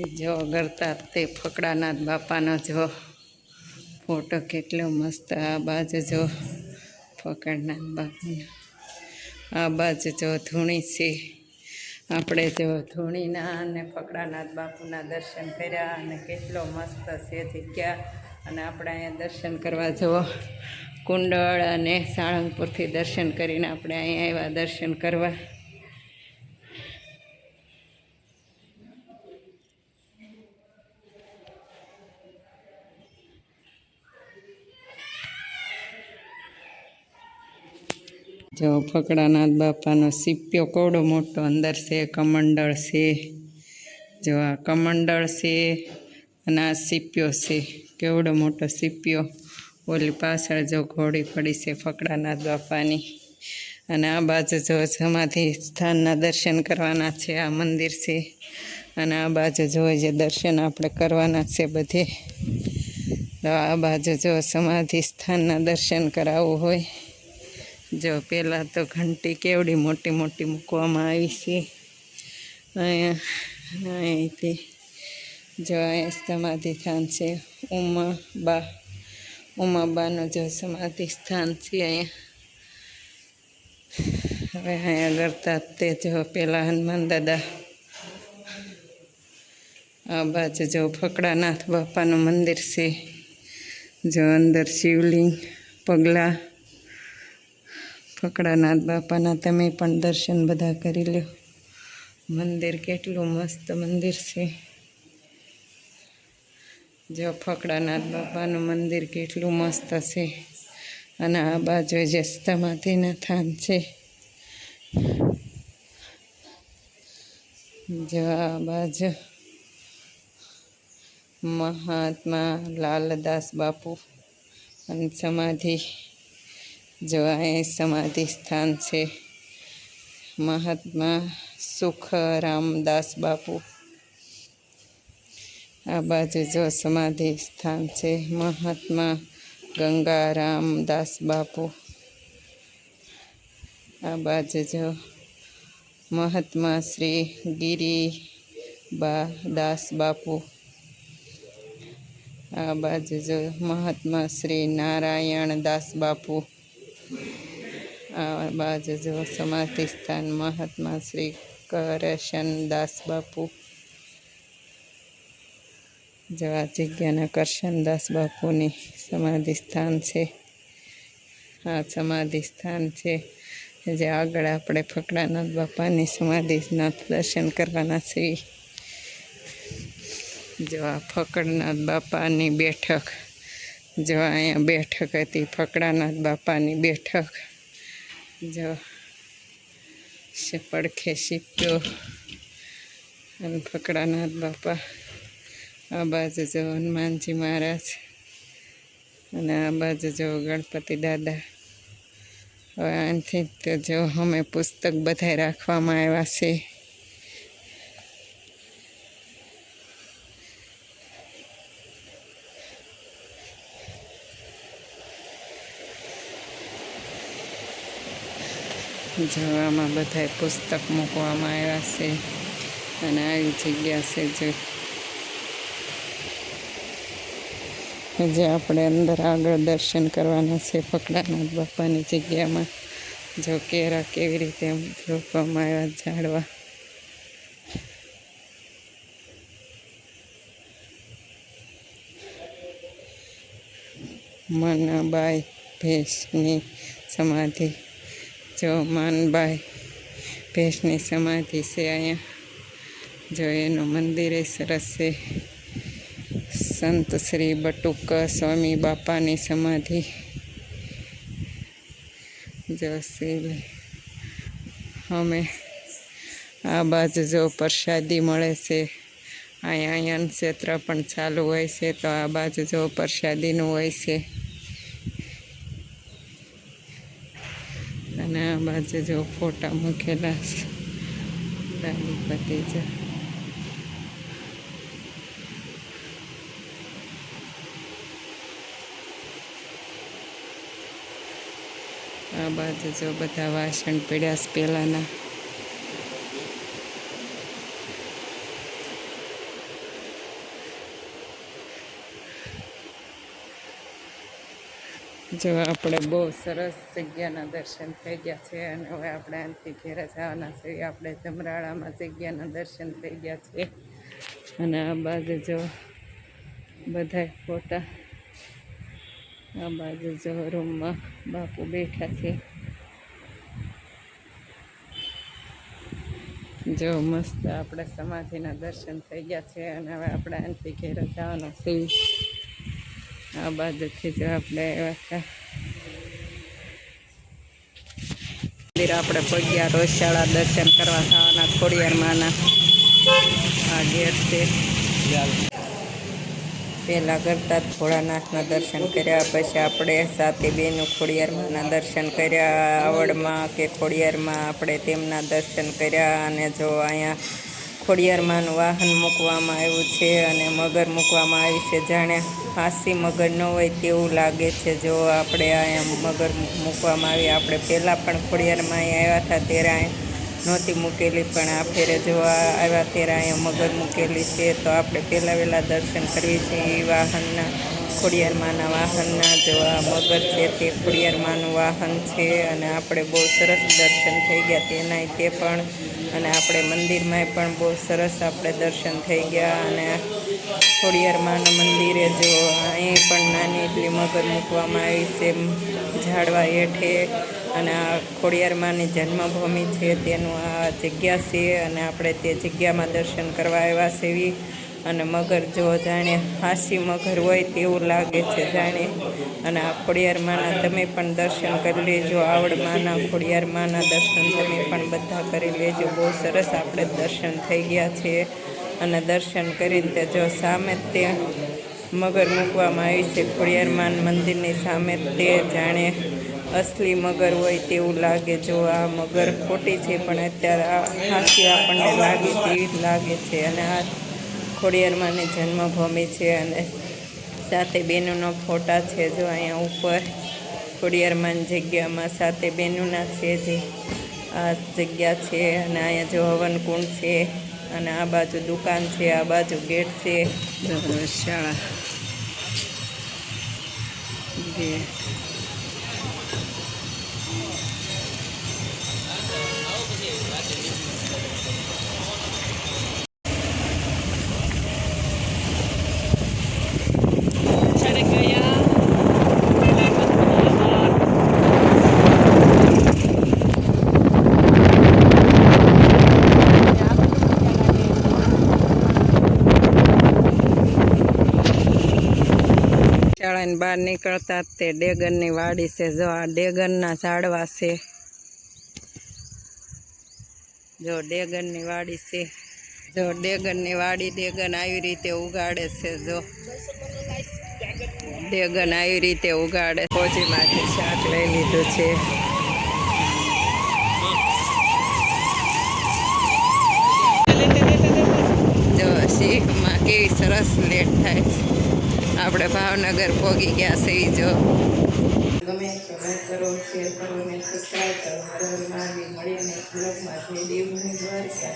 જો કરતા તે ફકડાનાથ બાપાનો જો ફોટો કેટલો મસ્ત આ બાજુ જો ફકડનાથ બાપાનો. આ બાજુ જો ધૂણી છે. આપણે જો ધૂણીના અને ફકડાનાથ બાપુના દર્શન કર્યા અને કેટલો મસ્ત છે જગ્યા અને આપણે અહીંયા દર્શન કરવા જુઓ કુંડળ અને સાળંગપુરથી દર્શન કરીને આપણે અહીંયા આવ્યા દર્શન કરવા. જો ફકડાનાથ બાપાનો સીપ્યો કોડો મોટો, અંદર છે કમંડળ છે. જો આ કમંડળ છે અને આ સીપ્યો છે. કેવડો મોટો સીપ્યો? ઓલી પાછળ જો ઘોડી પડી છે ફકડાનાથ બાપાની. અને આ બાજુ જો સમાધિ સ્થાનના દર્શન કરવાના છે, આ મંદિર છે. અને આ બાજુ જો જે દર્શન આપણે કરવાના છે બધે. તો આ બાજુ જો સમાધિ સ્થાનના દર્શન કરાવવું હોય જો પહેલાં તો ઘંટી કેવડી મોટી મોટી મૂકવામાં આવી છે. અહીંયા અહીંથી જો અહીંયા સમાધિ સ્થાન છે. ઉમા બા ઉમાબાનું જો સમાધિ સ્થાન છે અહીંયા. હવે અહીંયા કરતા તે જો પહેલાં હનુમાન દાદા, આ બાજુ જો ફકડાનાથ બાપાનું મંદિર છે. જો અંદર શિવલિંગ, પગલાં ફકડાનાથ બાપાના તમે પણ દર્શન બધા કરી લો મંદિર કેટલું મસ્ત મંદિર છે. જો ફકડાનાથ બાપાનું મંદિર કેટલું મસ્ત છે. અને આ બાજુ જે સમાધિના થાન છે. જો આ બાજુ મહાત્મા લાલદાસ બાપુ અને સમાધિ જો અહીં સમાધિ સ્થાન છે. મહાત્મા સુખરામદાસ બાપુ. આ બાજુ જો સમાધિ સ્થાન છે, મહાત્મા ગંગારામદાસ બાપુ. આ બાજુ જો મહાત્મા શ્રી ગિરિબા દાસ બાપુ. આ બાજુ જો મહાત્મા શ્રી નારાયણ દાસ બાપુ. બાજુ સમાધિ સ્થાન મહાત્મા શ્રી કરશનદાસ બાપુ. જો આ જગ્યાના કરશનદાસ બાપુની સમાધિ સ્થાન છે. આ સમાધિ સ્થાન છે જે આગળ આપણે ફકડાનાથ બાપાની સમાધિના દર્શન કરવાના છીએ. જો આ ફકડનાથ બાપાની બેઠક, જો અહીંયા બેઠક હતી ફકડાનાથ બાપાની બેઠક જો પડખે શીપ્યો અને ફકડાનાથ બાપા આ બાજુ જો હનુમાનજી મહારાજ અને આ બાજુ જો ગણપતિ દાદા. હવે આનાથી તો જો અમે પુસ્તક બધા રાખવામાં આવ્યા છે. જોવામાં બધા પુસ્તક મૂકવામાં આવ્યા છે. અને આવી જગ્યા છે જે જે આપણે અંદર આગળ દર્શન કરવાના છે ફકડાનાથ બાપાની જગ્યામાં. જો કેરા કેવી રીતે રોપવામાં આવ્યા ઝાડવા. મનાબાઈ ભેંસની સમાધિ. જો માનભાઈ ભેંસની સમાધિ છે અહીંયા. જો એનું મંદિર સરસ છે. સંત શ્રી બટુક સ્વામી બાપાની સમાધિ. જો શ્રી અમે આ બાજુ જો પ્રસાદી મળે છે. અહીંયા અહીંયા ક્ષેત્ર પણ ચાલુ હોય છે, તો આ બાજુ જો પ્રસાદીનું હોય છે. અને આ બાજુ જો ફોટા મૂકેલા છે. દાદી ભતીજા આ બાજુ જો બધા વાસણ પીડ્યા છે પહેલાંના જો આપણે બહુ સરસ જગ્યાના દર્શન થઈ ગયા છે અને હવે આપણે અહીંથી ઘેરે જવાના છે. આપણે જમરાળામાં જગ્યાના દર્શન થઈ ગયા છે. અને આ બાજુ જો બધા ફોટા, આ બાજુ જો રૂમમાં બાપુ બેઠા છે. જો મસ્ત આપણે સમાધિના દર્શન થઈ ગયા છે અને હવે આપણે અહીંથી ઘેરે જવાના છે. આ બાજુથી જો આપણે એવા મંદિર આપણે પગ્યા રોજશાળા દર્શન કરવા થવાના ખોડિયારમાંના આ ગેટ છે. પહેલાં કરતાં ભોળાનાથના દર્શન કર્યા, પછી આપણે સાતે બેનું ખોડિયારમાંના દર્શન કર્યા, આવડમાં કે ખોડિયારમાં આપણે તેમના દર્શન કર્યા અને જો અહીંયા ખોડિયારમાંનું વાહન મૂકવામાં આવ્યું છે અને મગર મૂકવામાં આવી છે. જાણે ફાંસી મગર ન હોય તેવું લાગે છે. જો આપણે અહીંયા મગર મૂકવામાં આવી આપણે પહેલાં પણ ખોડિયારમાં અહીંયા આવ્યા હતા, ત્યારે અહીંયા નહોતી મૂકેલી. પણ આ ફેરે જોવા આવ્યા, ત્યારે અહીંયા મગર મૂકેલી છે, તો આપણે પહેલાં વહેલા દર્શન કરવી છે. એ વાહનના, ખોડિયારમાંના વાહનના જો આ મગર છે, તે ખોડિયારમાંનું વાહન છે અને આપણે બહુ સરસ દર્શન થઈ ગયા. તેનાય તે પણ અને આપણે મંદિરમાં પણ બહુ સરસ આપણે દર્શન થઈ ગયા અને ખોડિયારમાંના મંદિરે જો અહીં પણ નાની એટલી મગર મૂકવામાં આવી છે ઝાડવા હેઠે અને આ ખોડિયારમાંની જન્મભૂમિ છે, તેનું આ જગ્યા છે અને આપણે તે જગ્યામાં દર્શન કરવા આવ્યા સેવી અને મગર જો જાણે હાંસી મગર હોય તેવું લાગે છે જાણે. અને આ ખોડિયારમાંના તમે પણ દર્શન કરી લેજો, આવડમાંના ખોડિયારમાંના દર્શન તમે પણ બધા કરી લેજો. બહુ સરસ આપણે દર્શન થઈ ગયા છે. અને દર્શન કરીને તે જો સામે તે મગર મૂકવામાં આવી છે, ખોડિયારમાન મંદિરની સામે તે જાણે અસલી મગર હોય તેવું લાગે. જો આ મગર ખોટી છે, પણ અત્યારે આ હાંસી આપણને લાગે તેવી જ લાગે છે. અને આ ખોડિયારમાંની જન્મભૂમિ છે અને સાથે બેનોનો ફોટા છે જો અહીંયા ઉપર ખોડિયારમાંન જગ્યામાં સાથે બહેનોના છે જે આ જગ્યા છે અને અહીંયા જો હવનકુંડ છે અને આ બાજુ દુકાન છે, આ બાજુ ગેટ છે. શાળા. ગેટ બહાર નીકળતા જ તે ડેગનની વાડી છે. જો આ ડેગનના ઝાડવા છે. જો ડેગનની વાડી છે. જો ડેગનની વાડી ડેગન આવી રીતે ઉગાડે છે. જો ડેગન આવી રીતે ઉગાડે. ફોજીમાંથી શાક લઈ લીધું છે. જો શીખમાં કેવી સરસ લેટ થાય છે. આપણે ભાવનગર પહોંચી ગયા છે જો. ગમે લાઈક કરો, શેર કરો અને સબસ્ક્રાઈબ કરો. મળીને બ્લોગમાં જય દેવની દ્વારકા.